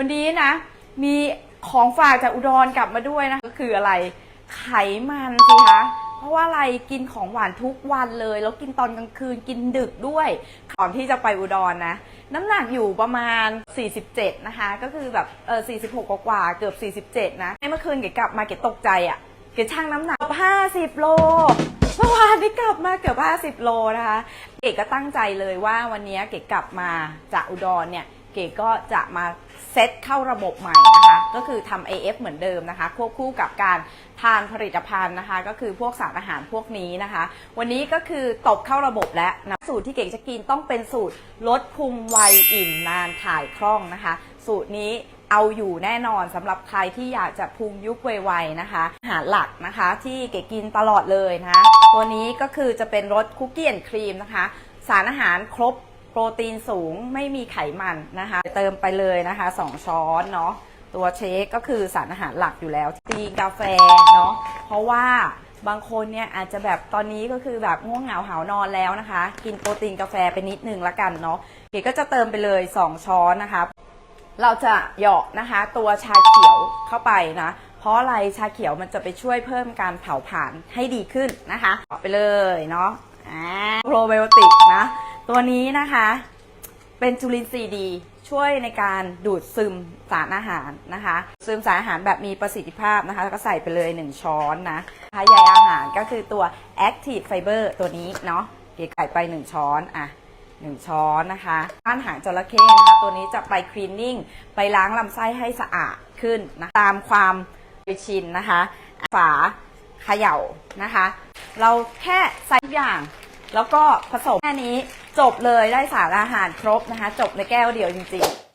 วันนี้นะ มีของฝากจากอุดรกลับมาด้วยนะก็คืออะไรไขมันสิคะเพราะว่าอะไรกินของหวานทุกวันเลย แล้วกินตอนกลางคืนกินดึกด้วยก่อนที่จะไปอุดรนะน้ำหนักอยู่ประมาณ 47 นะคะ ก็คือแบบเออ46 กว่าเกือบ 47 นะเมื่อคืนเก๋กลับมาเก๋ตกใจอะ่ะเก๋ช่างน้ำหนัก50 โลเมื่อวานได้กลับมาเกือบ 50 โลนะคะ เก๋ก็ตั้งใจเลยว่าวันนี้เก๋กลับมาจากอุดรเนี่ย เก๋ก็จะมาเซตเข้าระบบใหม่นะคะ ก็คือทำ AF เหมือนเดิมนะคะ ควบคู่กับการทานผลิตภัณฑ์นะคะ ก็คือพวกสารอาหารพวกนี้นะคะ วันนี้ก็คือตบเข้าระบบแล้วนะสูตรที่เก๋จะกินต้องเป็นสูตรลดพุงไวอิ่มนานถ่ายคล่องนะคะ สูตรนี้เอาอยู่แน่นอนสำหรับใครที่อยากจะพุงยุบไวๆนะคะ อาหารหลักนะคะที่เก๋กินตลอดเลยนะ ตัวนี้ก็คือจะเป็นรสคุกกี้แอนด์ครีมนะคะ สารอาหารครบ ปรตีนสูงไม่มีไขมันนะคะ เติมไปเลยนะคะ 2 ช้อนเนาะตัวเชคก็คือสารอาหารหลักอยู่แล้วตีกาแฟเนาะเพราะว่าบางคนเนี่ยอาจจะแบบตอนนี้ก็คือแบบง่วงเหงาหานอนแล้วนะคะ กินโปรตีนกาแฟไปนิดนึงละกันเนาะเก๋ก็จะเติมไปเลย 2 ช้อนนะคะ เราจะเหยาะนะคะ ตัวชาเขียวเข้าไปนะเพราะอะไรชาเขียวมันจะไปช่วยเพิ่มการเผาผลาญให้ดีขึ้นนะคะเอาไปเลยเนาะโปรไบโอติกนะ ตัวนี้นะคะ เป็นจุลินทรีย์ดี ช่วยในการดูดซึมสารอาหารนะคะ ซึมสารอาหารแบบมีประสิทธิภาพนะคะแล้วก็ใส่ไปเลย 1 ช้อนนะนะคะใยอาหารก็คือตัว Active Fiber ตัวนี้เนาะเก๋ไก่ไป 1 ช้อนอะ1ช้อนนะคะก้านหางจระเข้นะคะ ตัวนี้จะไปคลีนนิ่ง ไปล้างลำไส้ให้สะอาดขึ้นนะตามความเคยชินนะคะ ฝาเขย่านะคะ เราแค่ใส่ทุกอย่าง แล้วก็ผสมแค่นี้จบเลยได้สารอาหารครบนะคะ จบในแก้วเดียวจริงๆ